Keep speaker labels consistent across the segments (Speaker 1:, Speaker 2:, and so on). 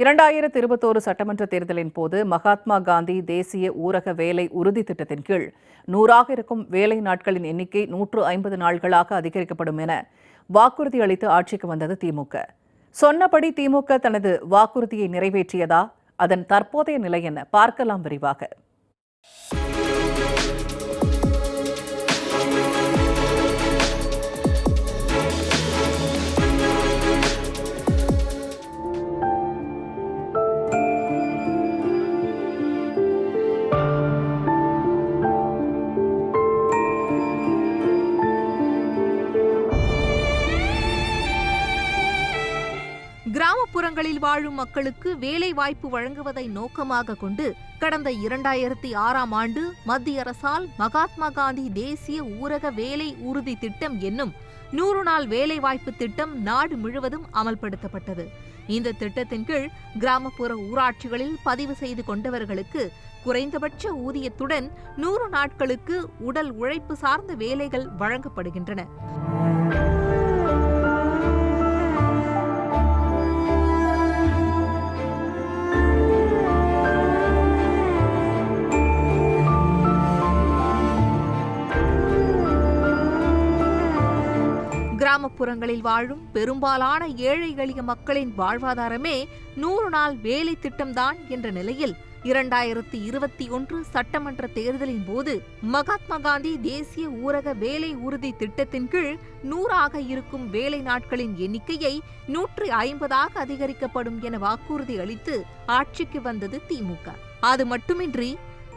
Speaker 1: இரண்டாயிரத்து இருபத்தோரு சட்டமன்ற தேர்தலின் போது மகாத்மா காந்தி தேசிய ஊரக வேலை உறுதி திட்டத்தின் கீழ் நூறாக இருக்கும் வேலை நாட்களின் எண்ணிக்கை நூற்று ஐம்பது நாள்களாக அதிகரிக்கப்படும் என வாக்குறுதி அளித்து ஆட்சிக்கு வந்தது திமுக. சொன்னபடி திமுக தனது வாக்குறுதியை நிறைவேற்றியதா? அதன் தற்போதைய நிலை என பார்க்கலாம் விரிவாக.
Speaker 2: வாழும் மக்களுக்கு வேலை வாய்ப்பு வழங்குவதை நோக்கமாக கொண்டு கடந்த இரண்டாயிரத்தி ஆறாம் ஆண்டு மத்திய அரசால் மகாத்மா காந்தி தேசிய ஊரக வேலை உறுதி திட்டம் என்னும் நூறு நாள் வேலைவாய்ப்பு திட்டம் நாடு முழுவதும் அமல்படுத்தப்பட்டது. இந்த திட்டத்தின் கீழ் கிராமப்புற ஊராட்சிகளில் பதிவு செய்து கொண்டவர்களுக்கு குறைந்தபட்ச ஊதியத்துடன் நூறு நாட்களுக்கு உடல் உழைப்பு சார்ந்த வேலைகள் வழங்கப்படுகின்றன. கிராமப்புறங்களில் வாழும் பெரும்பாலான ஏழை எளிய மக்களின் வாழ்வாதாரமே நூறு நாள் வேலை திட்டம்தான் என்ற நிலையில் இரண்டாயிரத்தி இருபத்தி ஒன்று சட்டமன்ற தேர்தலின் போது மகாத்மா காந்தி தேசிய ஊரக வேலை உறுதி திட்டத்தின் கீழ் நூறாக இருக்கும் வேலை நாட்களின் எண்ணிக்கையை நூற்றி ஐம்பதாக அதிகரிக்கப்படும் என வாக்குறுதி அளித்து ஆட்சிக்கு வந்தது திமுக அது மட்டுமின்றி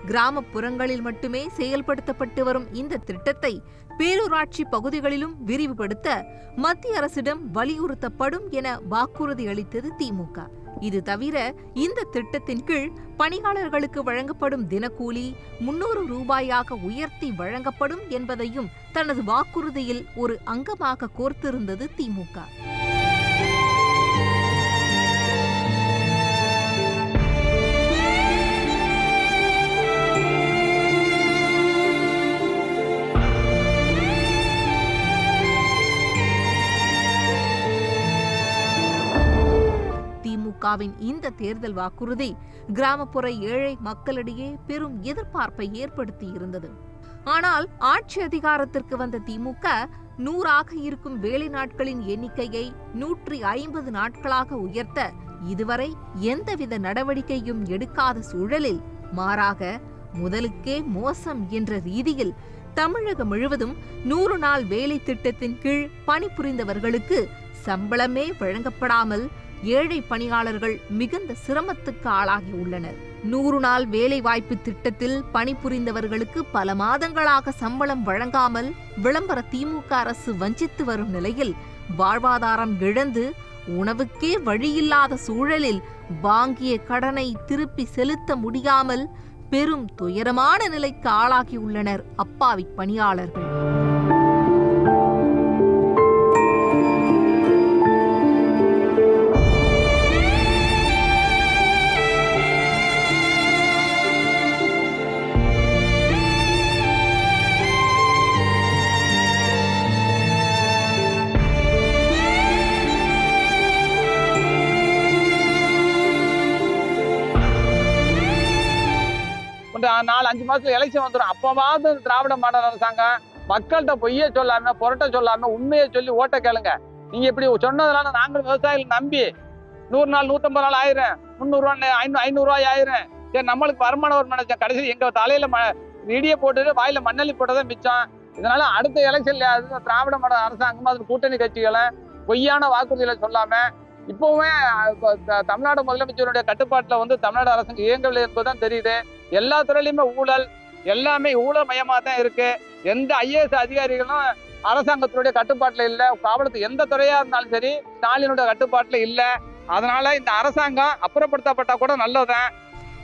Speaker 2: கிராமப்புறங்களில் மட்டுமே செயல்படுத்தப்பட்டு வரும் இந்த திட்டத்தை பேரூராட்சி பகுதிகளிலும் விரிவுபடுத்த மத்திய அரசிடம் வலியுறுத்தப்படும் என வாக்குறுதி அளித்தது திமுக. இது தவிர இந்த திட்டத்தின் கீழ் பணியாளர்களுக்கு வழங்கப்படும் தினக்கூலி முன்னூறு ரூபாயாக உயர்த்தி வழங்கப்படும் என்பதையும் தனது வாக்குறுதியில் ஒரு அங்கமாக கோர்த்திருந்தது திமுக. திமுகவின் இந்த தேர்தல் வாக்குறுதி கிராமப்புற ஏழை மக்களிடையே பெரும் எதிர்பார்ப்பை ஏற்படுத்தி இருந்தது ஆனால் ஆட்சி அதிகாரத்திற்கு வந்த திமுக நூறாக இருக்கும் வேலை நாட்களின் எண்ணிக்கையை நூற்றி ஐம்பது நாட்களாக உயர்த்த இதுவரை எந்தவித நடவடிக்கையும் எடுக்காத சூழலில் மாறாக முதலுக்கே மோசம் என்ற ரீதியில் தமிழகம் முழுவதும் நூறு நாள் வேலை திட்டத்தின் கீழ் பணிபுரிந்தவர்களுக்கு சம்பளமே வழங்கப்படாமல் ஏழை பணியாளர்கள் மிகுந்த சிரமத்துக்கு ஆளாகி உள்ளனர். நூறு நாள் வேலைவாய்ப்பு திட்டத்தில் பணிபுரிந்தவர்களுக்கு பல மாதங்களாக சம்பளம் வழங்காமல் விளம்பர திமுக அரசு வஞ்சித்து வரும் நிலையில் வாழ்வாதாரம் இழந்து உணவுக்கே வழியில்லாத சூழலில் வாங்கிய கடனை திருப்பி செலுத்த முடியாமல் பெரும் துயரமான நிலைக்கு ஆளாகியுள்ளனர் அப்பாவி பணியாளர்கள்.
Speaker 3: மாசத்துல எலெக்ஷன் வந்துடும் அப்பவாவது திராவிட மாடல் அரசாங்கம் மக்கள்கிட்ட பொய்யே சொல்லாம புரட்ட சொல்லாம உண்மையை சொல்லி ஓட்ட கேளுங்க. நீங்க இப்படி சொன்னதுனால நாங்களும் விவசாயிகள் நம்பி நூறு நாள் நூத்தம்பது நாள் ஆயிரம். முந்நூறுவா ஐநூறு ஐநூறுரூவாய் ஆயிரம். சரி நம்மளுக்கு வருமானம் ஒரு நினைச்சேன் கடைசி எங்க தலையில ம இடியை போட்டுட்டு வாயில மண்ணள்ளி போட்டதான் மிச்சம். இதனால அடுத்த எலெக்ஷன்ல அது திராவிட மாடல் அரசாங்கம் அது கூட்டணி கட்சிகளை பொய்யான வாக்குறுதிகளை சொல்லாம இப்பவுமே த- தமிழ்நாடு முதலமைச்சருடைய கட்டுப்பாட்டில் வந்து தமிழ்நாடு அரசுக்கு இயங்கவில்லை என்பதுதான் தெரியுது. எல்லா துறையிலுமே ஊழல் எல்லாமே ஊழல் தான் இருக்கு. எந்த ஐஏஎஸ் அதிகாரிகளும் அரசாங்கத்தினுடைய கட்டுப்பாட்டில் இல்லை. காவலத்து எந்த துறையா இருந்தாலும் சரி ஸ்டாலினுடைய கட்டுப்பாட்டில் இல்லை. அதனால இந்த அரசாங்கம் அப்புறப்படுத்தப்பட்டா கூட நல்லதுதான்.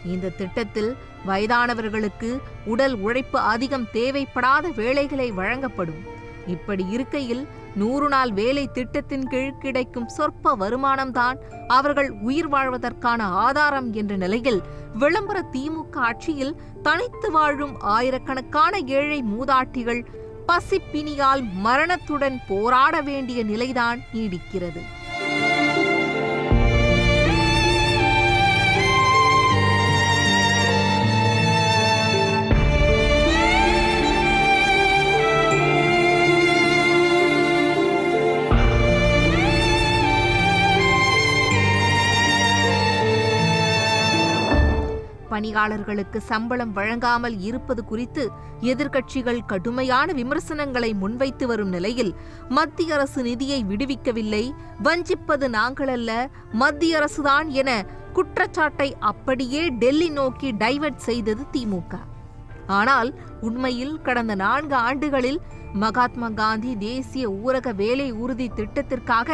Speaker 2: இந்த திட்டத்தில் வயதானவர்களுக்கு உடல் உழைப்பு அதிகம் தேவைப்படாத வேலைகளை வழங்கப்படும். இப்படி இருக்கையில் நூறு நாள் வேலை திட்டத்தின் கீழ் கிடைக்கும் சொற்ப வருமானம்தான் அவர்கள் உயிர் வாழ்வதற்கான ஆதாரம் என்ற நிலையில் விளம்பர திமுக ஆட்சியில் தனித்து வாழும் ஆயிரக்கணக்கான ஏழை மூதாட்டிகள் பசிப்பினியால் மரணத்துடன் போராட வேண்டிய நிலைதான் நீடிக்கிறது. பணியாளர்களுக்கு சம்பளம் வழங்காமல் இருப்பது குறித்து எதிர்க்கட்சிகள் கடுமையான விமர்சனங்களை முன்வைத்து வரும் நிலையில் மத்திய அரசு நிதியை விடுவிக்கவில்லை வஞ்சிப்பது நாங்களல்ல மத்திய அரசுதான் என குற்றச்சாட்டை அப்படியே டெல்லி நோக்கி டைவர்ட் செய்தது திமுக. ஆனால் உண்மையில் கடந்த நான்கு ஆண்டுகளில் மகாத்மா காந்தி தேசிய ஊரக வேலை உறுதி திட்டத்திற்காக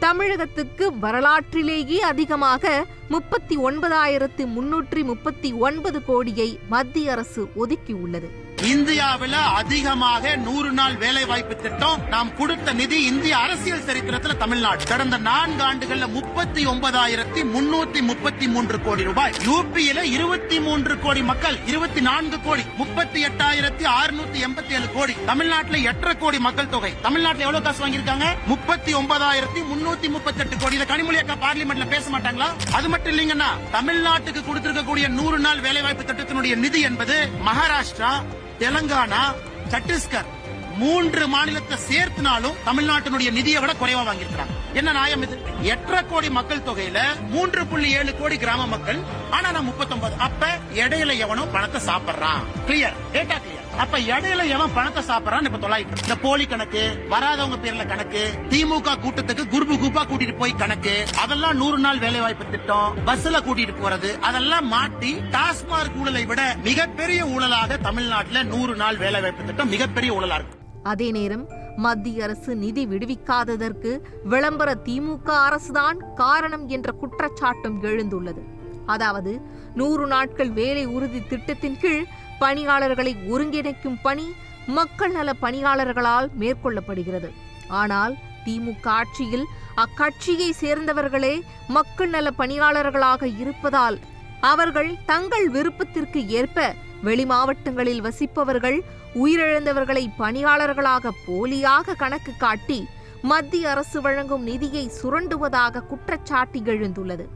Speaker 2: தமிழகத்துக்கு வரலாற்றிலேயே அதிகமாக முப்பத்தி ஒன்பதாயிரத்து முன்னூற்றி முப்பத்தி ஒன்பது கோடியை மத்திய அரசு ஒதுக்கியுள்ளது.
Speaker 4: இந்தியாவில அதிகமாக நூறு நாள் வேலை வாய்ப்பு திட்டம் நாம் கொடுத்த நிதி இந்திய அரசியல் சரித்திரத்துல தமிழ்நாடு. கடந்த நான்கு ஆண்டுகள்ல முப்பத்தி ஒன்பதாயிரத்தி முன்னூத்தி முப்பத்தி மூன்று கோடி ரூபாய். யூபியில இருபத்தி மூன்று கோடி மக்கள் இருபத்தி நான்கு கோடி முப்பத்தி எட்டாயிரத்தி அறுநூத்தி எண்பத்தி ஏழு கோடி. தமிழ்நாட்டுல எட்டரை கோடி மக்கள் தொகை. தமிழ்நாட்டுல எவ்வளவு காசு வாங்கியிருக்காங்க? முப்பத்தி ஒன்பதாயிரத்தி முன்னூத்தி முப்பத்தி எட்டு கோடி. இதை கனிமொழி அக்கா பார்லிமெண்ட்ல பேச மாட்டாங்களா? அது மட்டும் இல்லைங்கன்னா தமிழ்நாட்டுக்கு கொடுத்திருக்கக்கூடிய நூறு நாள் வேலைவாய்ப்பு திட்டத்தினுடைய நிதி என்பது மகாராஷ்டிரா தெலங்கானா சத்தீஸ்கர் மூன்று மாநிலத்தை சேர்த்துனாலும் தமிழ்நாட்டினுடைய நிதியை விட குறைவா வாங்கியிருக்கிறாங்க. என்ன நியாயம் இது? எட்டரை கோடி மக்கள் தொகையில மூன்று புள்ளி ஏழு கோடி கிராம மக்கள் ஆனா நான் முப்பத்தொன்பது. அப்ப இடையில எவனும் பணத்தை சாப்பிடுறான். கிளியர் டேட்டா கிளியர் அப்ப இடையில எவன் பணத்தை சாப்பிடறான்னு இப்ப தொலாயிட்டு இந்த போலி கணக்கு வராதவங்க பேர்ல கணக்கு திமுக கூட்டத்துக்கு குருபு குப்பா கூட்டிட்டு போய் கணக்கு அதெல்லாம் நூறு நாள் வேலை வாய்ப்பு திட்டம் பஸ்ல கூட்டிட்டு போறது அதெல்லாம் மாட்டி டாஸ்மார்க் ஊழலை விட மிகப்பெரிய ஊழலாக தமிழ்நாட்டுல நூறு நாள் வேலை வாய்ப்பு திட்டம் மிகப்பெரிய ஊழலா இருக்கு.
Speaker 2: அதே நேரம் மத்திய அரசு நிதி விடுவிக்காததற்கு விளம்பர திமுக அரசுதான் காரணம் என்ற குற்றச்சாட்டும் எழுந்துள்ளது. அதாவது நூறு நாட்கள் வேலை உறுதி திட்டத்தின் கீழ் பணியாளர்களை ஒருங்கிணைக்கும் பணி மக்கள் நல பணியாளர்களால் மேற்கொள்ளப்படுகிறது. ஆனால் திமுக ஆட்சியில் அக்கட்சியை சேர்ந்தவர்களே மக்கள் நல பணியாளர்களாக இருப்பதால் அவர்கள் தங்கள் விருப்பத்திற்கு ஏற்ப வெளி மாவட்டங்களில் வசிப்பவர்கள் உயிரிழந்தவர்களை பணியாளர்களாக போலியாக கணக்கு காட்டி மத்திய அரசு வழங்கும் நிதியை சுரண்டுவதாக குற்றச்சாட்டு எழுந்துள்ளது.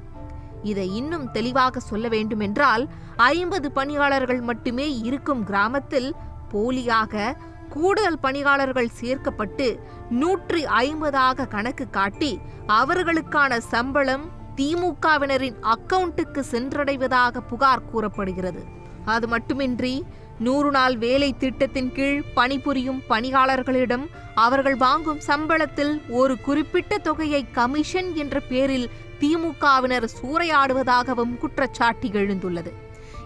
Speaker 2: இதை இன்னும் தெளிவாக சொல்ல வேண்டுமென்றால் ஐம்பது பணியாளர்கள் மட்டுமே இருக்கும் கிராமத்தில் போலியாக கூடுதல் பணியாளர்கள் சேர்க்கப்பட்டு நூற்றி ஐம்பதாக கணக்கு காட்டி அவர்களுக்கான சம்பளம் திமுகவினரின் அக்கவுண்ட்டுக்கு சென்றடைவதாக புகார் கூறப்படுகிறது. அது மட்டுமின்றி நூறு நாள் வேலை திட்டத்தின் கீழ் பணிபுரியும் பணியாளர்களிடம் அவர்கள் வாங்கும் சம்பளத்தில் ஒரு குறிப்பிட்ட தொகையை கமிஷன் என்ற பேரில் திமுகவினர் சூறையாடுவதாகவும் குற்றச்சாட்டு எழுந்துள்ளது.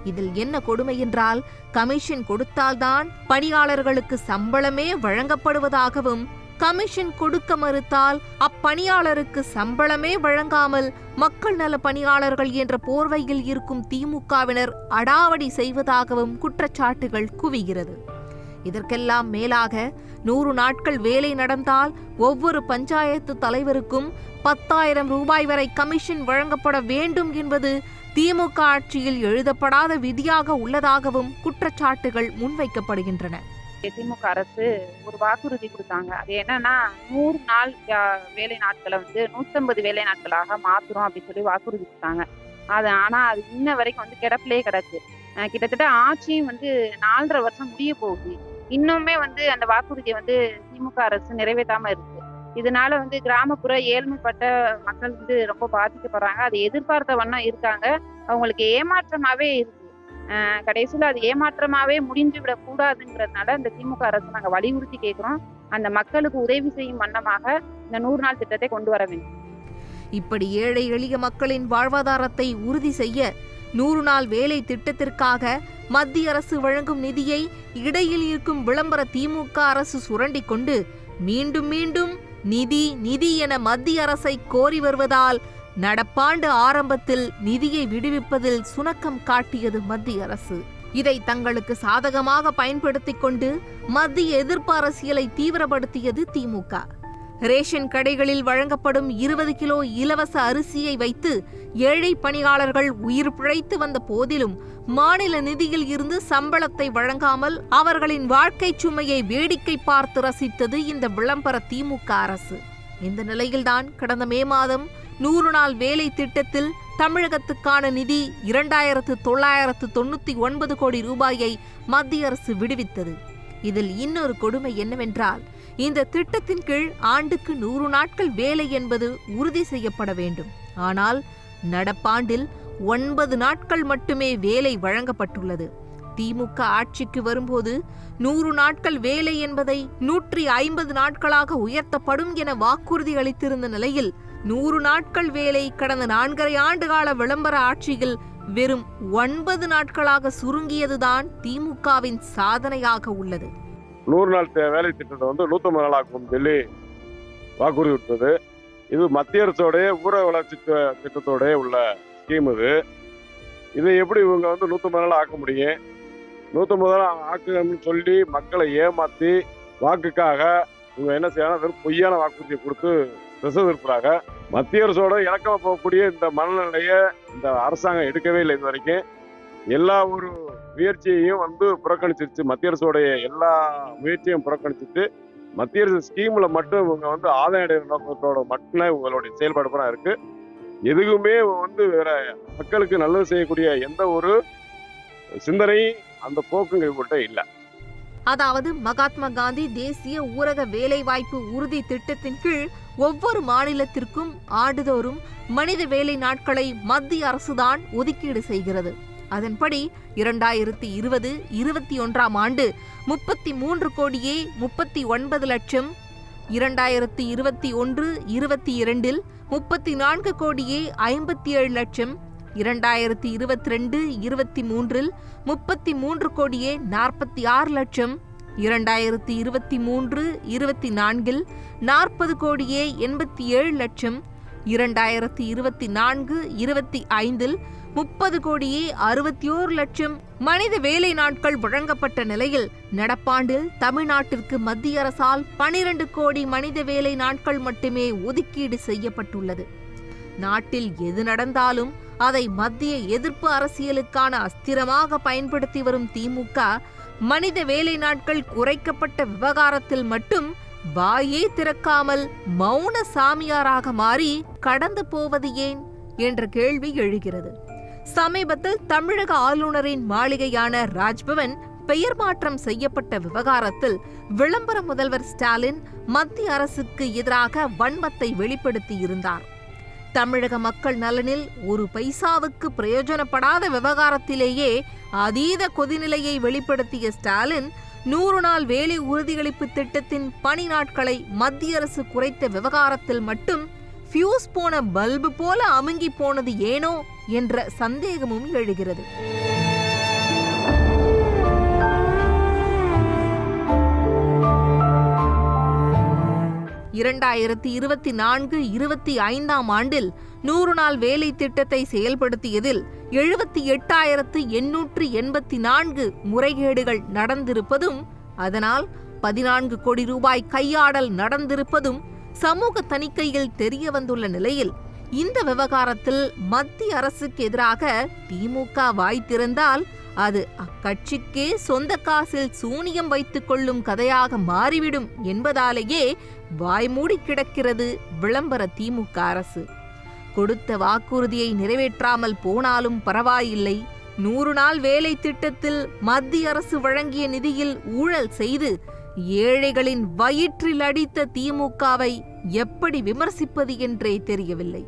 Speaker 2: இதில் என்ன கொடுமை என்றால் கமிஷன் கொடுத்தால்தான் பணியாளர்களுக்கு சம்பளமே வழங்கப்படுவதாகவும் கமிஷன் கொடுக்க மறுத்தால் அப்பணியாளருக்கு சம்பளமே வழங்காமல் மக்கள் நல பணியாளர்கள் என்ற போர்வையில் இருக்கும் திமுகவினர் அடாவடி செய்வதாகவும் குற்றச்சாட்டுகள் குவிகிறது. இதற்கெல்லாம் மேலாக நூறு நாட்கள் வேலை நடந்தால் ஒவ்வொரு பஞ்சாயத்து தலைவருக்கும் பத்தாயிரம் ரூபாய் வரை கமிஷன் வழங்கப்பட வேண்டும் என்பது திமுக ஆட்சியில் எழுதப்படாத விதியாக உள்ளதாகவும் குற்றச்சாட்டுகள் முன்வைக்கப்படுகின்றன.
Speaker 5: திமுக அரசு ஒரு வாக்குறுதி கொடுத்தாங்க. அது என்னன்னா நூறு நாள் வேலை நாட்களை வந்து நூத்தம்பது வேலை நாட்களாக மாத்துறோம் அப்படின்னு சொல்லி வாக்குறுதி கொடுத்தாங்க. அது ஆனா அது இன்ன வரைக்கும் வந்து கிடப்பிலே கிடக்கு. கிட்டத்தட்ட ஆட்சியும் வந்து நாலரை வருஷம் முடிய போகுது. இன்னுமே வந்து அந்த வாக்குறுதியை வந்து திமுக அரசு நிறைவேற்றாம இருக்கு. இதனால வந்து கிராமப்புற ஏழ்மைப்பட்ட மக்கள் வந்து ரொம்ப பாதிக்கப்படுறாங்க. அதை எதிர்பார்த்த வண்ணம் இருக்காங்க. அவங்களுக்கு ஏமாற்றமாவே இருக்கு. கடைசியில் கடைசியில அது ஏமாற்றமாவே முடிஞ்சு விட கூடாதுங்கிறதுனால இந்த திமுக அரசு நாங்க வலியுறுத்தி கேட்கிறோம் அந்த மக்களுக்கு உதவி செய்யும் வண்ணமாக இந்த நூறு நாள் திட்டத்தை கொண்டு வர வேண்டும்.
Speaker 2: இப்படி ஏழை எளிய மக்களின் வாழ்வாதாரத்தை உறுதி செய்ய நூறு நாள் வேலை திட்டத்திற்காக மத்திய அரசு வழங்கும் நிதியை இடையில் இருக்கும் விளம்பர திமுக அரசு சுரண்டிக் கொண்டு மீண்டும் மீண்டும் நிதி நிதி என மத்திய அரசை கோரி வருவதால் நடப்பாண்டு ஆரம்பத்தில் நிதியை விடுவிப்பதில் சுணக்கம் காட்டியது மத்திய அரசு. இதை தங்களுக்கு சாதகமாக பயன்படுத்திக் கொண்டு மத்திய எதிர்ப்பு அரசியலை தீவிரப்படுத்தியது திமுக. ரேஷன் கடைகளில் வழங்கப்படும் இருபது கிலோ இலவச அரிசியை வைத்து ஏழை பணியாளர்கள் உயிர் பிழைத்து வந்த போதிலும் மாநில நிதியில் இருந்து சம்பளத்தை வழங்காமல் அவர்களின் வாழ்க்கைச் சுமையை வேடிக்கை பார்த்து ரசித்தது இந்த விளம்பர திமுக அரசு. இந்த நிலையில்தான் கடந்த மே மாதம் நூறு நாள் வேலை திட்டத்தில் தமிழகத்துக்கான நிதி இரண்டாயிரத்து தொள்ளாயிரத்து தொண்ணூத்தி ஒன்பது கோடி ரூபாயை மத்திய அரசு விடுவித்தது. இதில் இன்னொரு கொடுமை என்னவென்றால் இந்த திட்டத்தின் கீழ் ஆண்டுக்கு நூறு நாட்கள் வேலை என்பது உறுதி செய்யப்பட வேண்டும். ஆனால் நடப்பாண்டில் ஒன்பது நாட்கள் மட்டுமே வேலை வழங்கப்பட்டுள்ளது. திமுக ஆட்சிக்கு வரும்போது நூறு நாட்கள் வேலை என்பதை நூற்றி ஐம்பது நாட்களாக உயர்த்தப்படும் என வாக்குறுதி அளித்திருந்த நிலையில் நூறு நாட்கள் வேலை கடந்த நான்கரை ஆண்டுகால விளம்பர ஆட்சியில் வெறும் ஒன்பது நாட்களாக சுருங்கியதுதான் திமுகவின் சாதனையாக உள்ளது.
Speaker 6: நூறு நாள் வேலை திட்டத்தை வந்து நூற்றம்பது நாள் ஆக்கும் சொல்லி வாக்குறுதி விட்டது இது மத்திய அரசோடைய ஊரக வளர்ச்சி திட்டத்தோடைய உள்ள ஸ்கீம் இது. இதை எப்படி இவங்க வந்து நூற்றம்பது நாள் ஆக்க முடியும்? நூற்றம்பது நாள் ஆக்கணும்னு சொல்லி மக்களை ஏமாற்றி வாக்குக்காக இவங்க என்ன செய்யணும் வெறும் பொய்யான வாக்குறுதியை கொடுத்து திசை மத்திய அரசோட இணக்கமாக போகக்கூடிய இந்த மனநிலையை இந்த அரசாங்கம் எடுக்கவே இல்லை இது வரைக்கும். எல்லா ஒரு முயற்சியையும் வந்து புறக்கணிச்சிருச்சு. மத்திய அரசோடைய எல்லா முயற்சியும் புறக்கணிச்சிட்டு மத்திய அரசு ஸ்கீம்ல மட்டும் இவங்க வந்து ஆதாய அடைகிற நோக்கத்தோட மட்டுமே இவங்களுடைய செயல்பாடு பூரா இருக்கு. எதுவுமே வந்து வேற மக்களுக்கு நல்லது செய்யக்கூடிய எந்த ஒரு சிந்தனையும் அந்த போக்குங்க இவங்கள்ட்ட இல்லை.
Speaker 2: அதாவது மகாத்மா காந்தி தேசிய ஊரக வேலைவாய்ப்பு உறுதி திட்டத்தின் கீழ் ஒவ்வொரு மாநிலத்திற்கும் ஆண்டுதோறும் மனித வேலை நாட்களை மத்திய அரசுதான் ஒதுக்கீடு செய்கிறது. அதன்படி இரண்டாயிரத்தி இருபது இருபத்தி ஒன்றாம் ஆண்டு முப்பத்தி மூன்று கோடியே முப்பத்தி ஒன்பது லட்சம் இரண்டாயிரத்தி இருபத்தி ஒன்று இருபத்தி இரண்டில் முப்பத்தி நான்கு கோடியே ஐம்பத்தி ஏழு லட்சம் இரண்டாயிரத்தி இருபத்தி ரெண்டு இருபத்தி மூன்றில் முப்பத்தி மூன்று கோடியே நாற்பத்தி ஆறு லட்சம் இரண்டாயிரத்தி இருபத்தி மூன்று இருபத்தி நான்கில் நாற்பது கோடியே எண்பத்தி ஏழு லட்சம் இரண்டாயிரத்தி இருபத்தி நான்கு இருபத்தி ஐந்தில் முப்பது கோடியே அறுபத்தி ஓரு லட்சம் மனித வேலை நாட்கள் வழங்கப்பட்ட நிலையில் நடப்பாண்டில் தமிழ்நாட்டிற்கு மத்திய அரசால் பனிரெண்டு கோடி மனித வேலை நாட்கள் மட்டுமே ஒதுக்கீடு செய்யப்பட்டுள்ளது. நாட்டில் எது நடந்தாலும் அதை மத்திய எதிர்ப்பு அரசியலுக்கான அஸ்திரமாக பயன்படுத்தி வரும் திமுக மனித வேலை நாட்கள் குறைக்கப்பட்ட விவகாரத்தில் மட்டும் வாயே திறக்காமல் மௌன சாமியாராக மாறி கடந்து போவது ஏன்? என்ற கேள்வி எழுகிறது. சமீபத்தில் தமிழக ஆளுநரின் மாளிகையான ராஜ்பவன் பெயர் மாற்றம் செய்யப்பட்ட விவகாரத்தில் விளம்பர முதல்வர் ஸ்டாலின் மத்திய அரசுக்கு எதிராக வன்மத்தை வெளிப்படுத்தி இருந்தார் தமிழக மக்கள் நலனில் ஒரு பைசாவுக்கு பிரயோஜனப்படாத விவகாரத்திலேயே அதீத கொதிநிலையை வெளிப்படுத்திய ஸ்டாலின் நூறு நாள் வேலை உறுதியளிப்பு திட்டத்தின் பணி நாட்களை மத்திய அரசு குறைத்த விவகாரத்தில் மட்டும் ஃபியூஸ் போன பல்பு போல அமுங்கி போனது ஏனோ என்ற சந்தேகமும் எழுகிறது. இரண்டாயிரத்தி இருபத்தி நான்கு இருபத்தி ஐந்தாம் ஆண்டில் நூறு நாள் வேலை திட்டத்தை செயல்படுத்தியதில் எழுபத்தி எட்டாயிரத்து எண்ணூற்று எண்பத்தி நான்கு முறைகேடுகள் நடந்திருப்பதும் அதனால் பதினான்கு கோடி ரூபாய் கையாடல் நடந்திருப்பதும் சமூக தணிக்கையில் தெரிய வந்துள்ள நிலையில் இந்த விவகாரத்தில் மத்திய அரசுக்கு எதிராக திமுக வாய் திறந்தால் அது அக்கட்சிக்கே சொந்த காசில் சூனியம் வைத்துக் கொள்ளும் கதையாக மாறிவிடும் என்பதாலேயே வாய்மூடி கிடக்கிறது விளம்பர திமுக அரசு. கொடுத்த வாக்குறுதியை நிறைவேற்றாமல் போனாலும் பரவாயில்லை. நூறு நாள் வேலை திட்டத்தில் மத்திய அரசு வழங்கிய நிதியில் ஊழல் செய்து ஏழைகளின் வயிற்றில் அடித்த திமுகவை எப்படி விமர்சிப்பது என்றே தெரியவில்லை.